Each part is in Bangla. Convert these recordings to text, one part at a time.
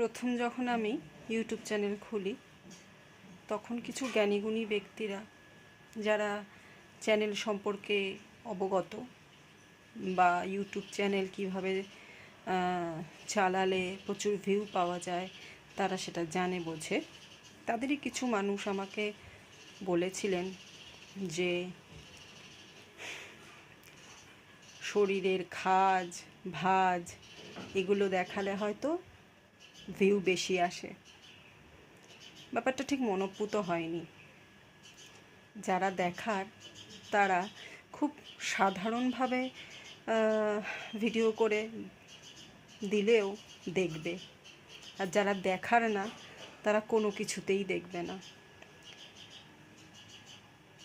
প্রথম যখন আমি ইউটিউব চ্যানেল খুলি, তখন কিছু জ্ঞানীগুণী ব্যক্তিরা যারা চ্যানেল সম্পর্কে অবগত বা ইউটিউব চ্যানেল কীভাবে চালালে প্রচুর ভিউ পাওয়া যায়, তারা সেটা জানে, বোঝে। তাদেরই কিছু মানুষ আমাকে বলেছিলেন যে, শরীরের খাজ, ভাজ এগুলো দেখালে হয়তো ভিউ বেশি আসে। ব্যাপারটা ঠিক মনোপুত হয়নি। যারা দেখার, তারা খুব সাধারণভাবে ভিডিও করে দিলেও দেখবে। আর যারা দেখার না, তারা কোনো কিছুতেই দেখবে না।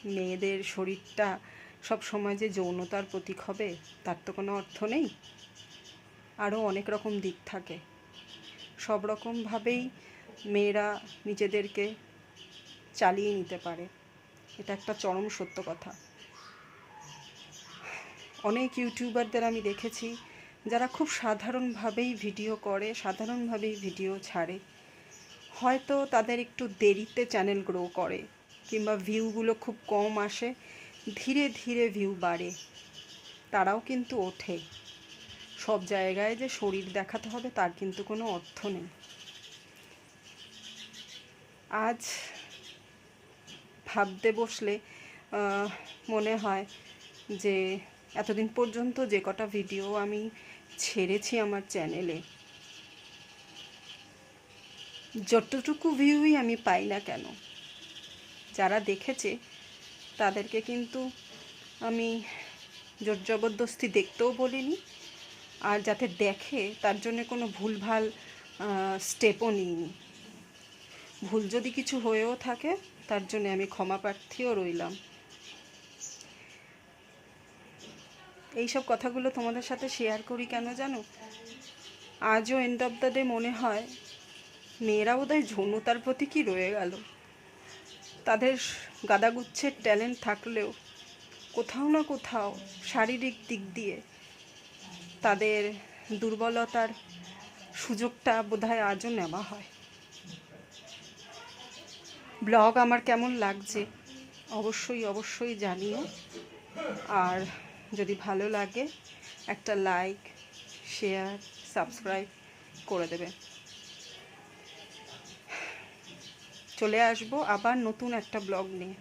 মেয়েদের শরীরটা সব সময় যে যৌনতার প্রতীক হবে, তার তো কোনো অর্থ নেই। আরও অনেক রকম দিক থাকে। সব রকমভাবেই মেয়েরা নিজেদেরকে চালিয়ে নিতে পারে। এটা একটা চরম সত্য কথা। অনেক ইউটিউবারদের আমি দেখেছি যারা খুব সাধারণভাবেই ভিডিও করে, সাধারণভাবেই ভিডিও ছাড়ে। হয়তো তাদের একটু দেরিতে চ্যানেল গ্রো করে কিংবা ভিউগুলো খুব কম আসে, ধীরে ধীরে ভিউ বাড়ে। তারাও কিন্তু ওঠে। সব জায়গায় যে শরীর দেখাতে হবে, তার কিন্তু কোনো অর্থ নেই। আজ ভাবতে বসলে মনে হয় যে এতদিন পর্যন্ত যে কটা ভিডিও আমি ছেড়েছি আমার চ্যানেলে, যতটুকু ভিউই আমি পাই না কেন, যারা দেখেছে, তাদেরকে কিন্তু আমি জোর জবরদস্তি দেখতেও বলিনি। আর যাতে দেখে, তার জন্য কোনো ভুলভাল স্টেপও নিইনি। ভুল যদি কিছু হয়েও থাকে, তার জন্য আমি ক্ষমা প্রার্থীও রইলাম। এইসব কথাগুলো তোমাদের সাথে শেয়ার করি কেন জানো? আজও এন্ড অফ দ্য ডে মনে হয়, মেয়েরা বোধহয় যৌনতার প্রতি কি রয়ে গেল? তাদের গাদাগুচ্ছের ট্যালেন্ট থাকলেও কোথাও না কোথাও শারীরিক দিক দিয়ে তাদের দুর্বলতার সুযোগটা বোধহয় আজও নেওয়া হয়। ব্লগ আমার কেমন লাগছে অবশ্যই অবশ্যই জানিও। আর যদি ভালো লাগে, একটা লাইক শেয়ার সাবস্ক্রাইব করে দেবে। চলে আসব আবার নতুন একটা ব্লগ নিয়ে।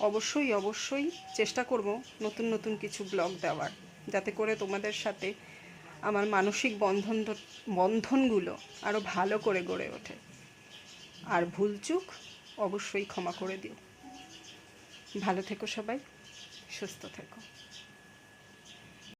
অবশ্যই অবশ্যই চেষ্টা করব নতুন নতুন কিছু ব্লগ দেওয়ার, যাতে করে তোমাদের সাথে আমার মানসিক বন্ধন বন্ধনগুলো আরও ভালো করে গড়ে ওঠে। আর ভুলচুক অবশ্যই ক্ষমা করে দিও। ভালো থেকো সবাই, সুস্থ থেকো।